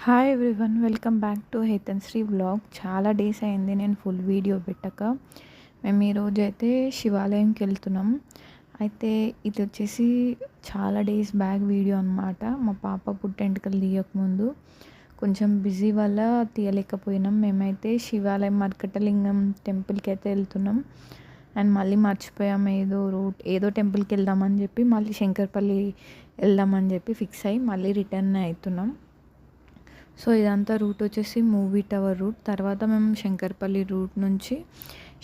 Hi everyone welcome back to Hethan Sri vlog చాలా days అయింది నేను ఫుల్ వీడియో పెట్టక మేము ఈరోజు అయితే శివాలయంకి వెళ్తున్నాం అయితే ఇది వచ్చేసి చాలా డేస్ బ్యాక్ వీడియో అనమాట మా పాప పుట్టెంటుకలు తీయకముందు కొంచెం బిజీ వల్ల తీయలేకపోయినాం మేమైతే శివాలయం మర్కటలింగం టెంపుల్కి అయితే వెళ్తున్నాం అండ్ మళ్ళీ మర్చిపోయాం ఏదో రూట్ ఏదో టెంపుల్కి వెళ్దామని చెప్పి మళ్ళీ శంకర్పల్లి వెళ్దామని చెప్పి ఫిక్స్ అయ్యి మళ్ళీ రిటర్న్ అవుతున్నాం సో ఇదంతా రూట్ వచ్చేసి మూవీ టవర్ రూట్. తర్వాత మేము శంకర్పల్లి రూట్ నుంచి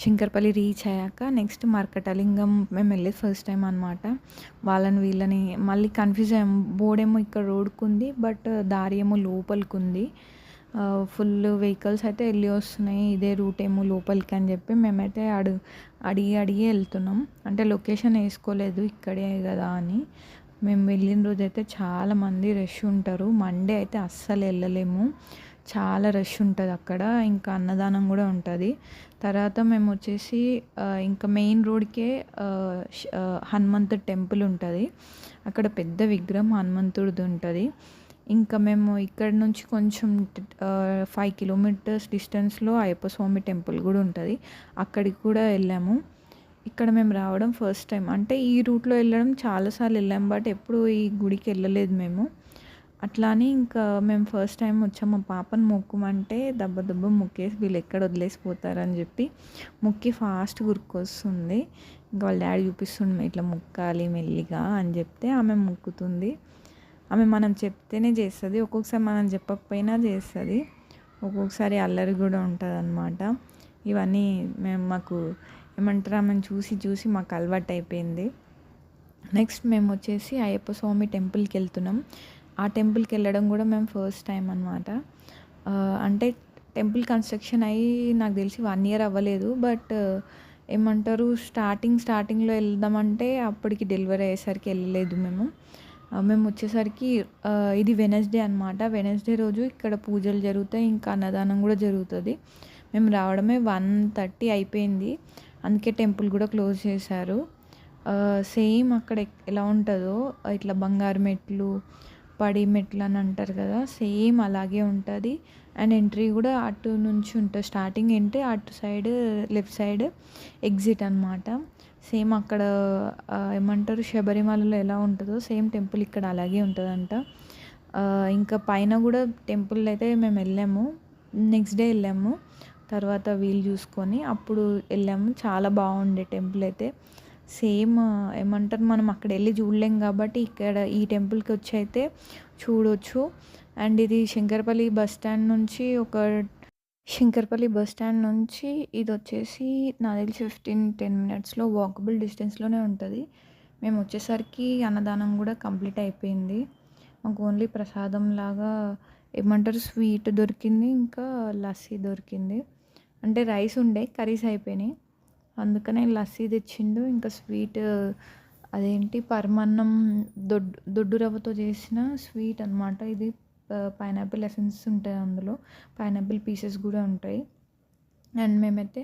శంకర్పల్లి రీచ్ అయ్యాక నెక్స్ట్ మర్కటలింగం మేము వెళ్ళేది ఫస్ట్ టైం అనమాట వాళ్ళని వీళ్ళని మళ్ళీ కన్ఫ్యూజ్ అయ్యాం. బోర్డ్ ఏమో ఇక్కడ రోడ్కుంది బట్ దారి ఏమో లోపలికి ఉంది. ఫుల్ వెహికల్స్ అయితే వెళ్ళి వస్తున్నాయి. ఇదే రూట్ ఏమో లోపలికి అని చెప్పి మేమైతే అడు అడిగి అడిగి వెళ్తున్నాం. అంటే లొకేషన్ వేసుకోలేదు ఇక్కడే కదా అని. మేము వెళ్ళిన రోజు అయితే చాలా మంది రష్ ఉంటారు. మండే అయితే అస్సలు వెళ్ళలేము. చాలా రష్ ఉంటుంది అక్కడ. ఇంకా అన్నదానం కూడా ఉంటుంది. తర్వాత మేము వచ్చేసి ఇంకా మెయిన్ రోడ్కే హనుమంతుడు టెంపుల్ ఉంటుంది. అక్కడ పెద్ద విగ్రహం హనుమంతుడిది ఉంటుంది. ఇంకా మేము ఇక్కడ నుంచి కొంచెం ఫైవ్ కిలోమీటర్స్ డిస్టెన్స్లో అయ్యప్ప స్వామి టెంపుల్ కూడా ఉంటుంది. అక్కడికి కూడా వెళ్ళాము. ఇక్కడ మేము రావడం ఫస్ట్ టైం అంటే ఈ రూట్లో వెళ్ళడం చాలాసార్లు వెళ్ళాం బట్ ఎప్పుడు ఈ గుడికి వెళ్ళలేదు మేము. అట్లా అని ఇంకా మేము ఫస్ట్ టైం వచ్చాం. మా పాపను మొక్కుమంటే దెబ్బ దెబ్బ మొక్కేసి వీళ్ళు ఎక్కడ వదిలేసిపోతారని చెప్పి మొక్కి ఫాస్ట్ గురికొస్తుంది ఇంకా వాళ్ళ డాడీ చూపిస్తుండే ఇట్లా మొక్కాలి మెల్లిగా అని చెప్తే ఆమె మొక్కుతుంది. ఆమె మనం చెప్తేనే చేస్తుంది. ఒక్కొక్కసారి మనం చెప్పకపోయినా చేస్తుంది. ఒక్కొక్కసారి అల్లరి కూడా ఉంటుంది అనమాట ఇవన్నీ మేము మాకు ఏమంటారు? ఆమెను చూసి చూసి మాకు అలవాటు అయిపోయింది నెక్స్ట్ మేము వచ్చేసి అయ్యప్ప స్వామి టెంపుల్కి వెళ్తున్నాం. ఆ టెంపుల్కి వెళ్ళడం కూడా మేము ఫస్ట్ టైం అనమాట అంటే టెంపుల్ కన్స్ట్రక్షన్ అయ్యి నాకు తెలిసి వన్ ఇయర్ అవ్వలేదు. బట్ ఏమంటారు? స్టార్టింగ్ స్టార్టింగ్లో వెళ్దామంటే అప్పటికి డెలివరీ అయ్యేసరికి వెళ్ళలేదు మేము. మేము వచ్చేసరికి ఇది వెనస్డే అనమాట వెనస్డే రోజు ఇక్కడ పూజలు జరుగుతాయి ఇంకా అన్నదానం కూడా జరుగుతుంది. మేము రావడమే వన్ థర్టీ అయిపోయింది. అందుకే టెంపుల్ కూడా క్లోజ్ చేశారు. సేమ్ అక్కడ ఎలా ఉంటుందో ఇట్లా బంగారు మెట్లు పడి మెట్లు అని అంటారు కదా సేమ్ అలాగే ఉంటుంది. అండ్ ఎంట్రీ కూడా అటు నుంచి ఉంటుంది. స్టార్టింగ్ ఏంటి అటు సైడ్ లెఫ్ట్ సైడ్ ఎగ్జిట్ అనమాట సేమ్ అక్కడ ఏమంటారు శబరిమలలో ఎలా ఉంటుందో సేమ్ టెంపుల్ ఇక్కడ అలాగే ఉంటుందంట. ఇంకా పైన కూడా టెంపుల్ అయితే మేము వెళ్ళాము. నెక్స్ట్ డే వెళ్ళాము. తర్వాత వీలు చూసుకొని అప్పుడు వెళ్ళాము. చాలా బాగుండే టెంపుల్ అయితే. సేమ్ ఏమంటారు మనం అక్కడ వెళ్ళి చూడలేం కాబట్టి ఇక్కడ ఈ టెంపుల్కి వచ్చి అయితే చూడొచ్చు. అండ్ ఇది శంకరపల్లి బస్ స్టాండ్ నుంచి ఒక శంకర్పల్లి బస్ స్టాండ్ నుంచి ఇది వచ్చేసి నాకు తెలిసి ఫిఫ్టీన్ టెన్ మినిట్స్లో వాకబుల్ డిస్టెన్స్లోనే ఉంటుంది. మేము వచ్చేసరికి అన్నదానం కూడా కంప్లీట్ అయిపోయింది. మాకు ఓన్లీ ప్రసాదం లాగా ఏమంటారు స్వీట్ దొరికింది ఇంకా లస్సీ దొరికింది. అంటే రైస్ ఉండే కర్రీస్ అయిపోయినాయి. అందుకనే లస్సీ తెచ్చిండు. ఇంకా స్వీట్ అదేంటి పరమాన్నం దొడ్డు దొడ్డు రవ్వతో చేసిన స్వీట్ అనమాట ఇది పైనాపిల్ ఎసెన్స్ ఉంటాయి అందులో. పైనాపిల్ పీసెస్ కూడా ఉంటాయి. అండ్ మేమైతే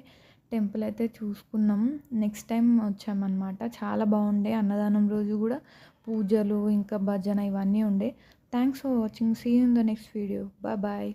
టెంపుల్ అయితే చూసుకున్నాం. నెక్స్ట్ టైం వచ్చామన్నమాట. చాలా బాగుండే. అన్నదానం రోజు కూడా పూజలు ఇంకా భజన ఇవన్నీ ఉండే. Thanks for watching see in the next video bye bye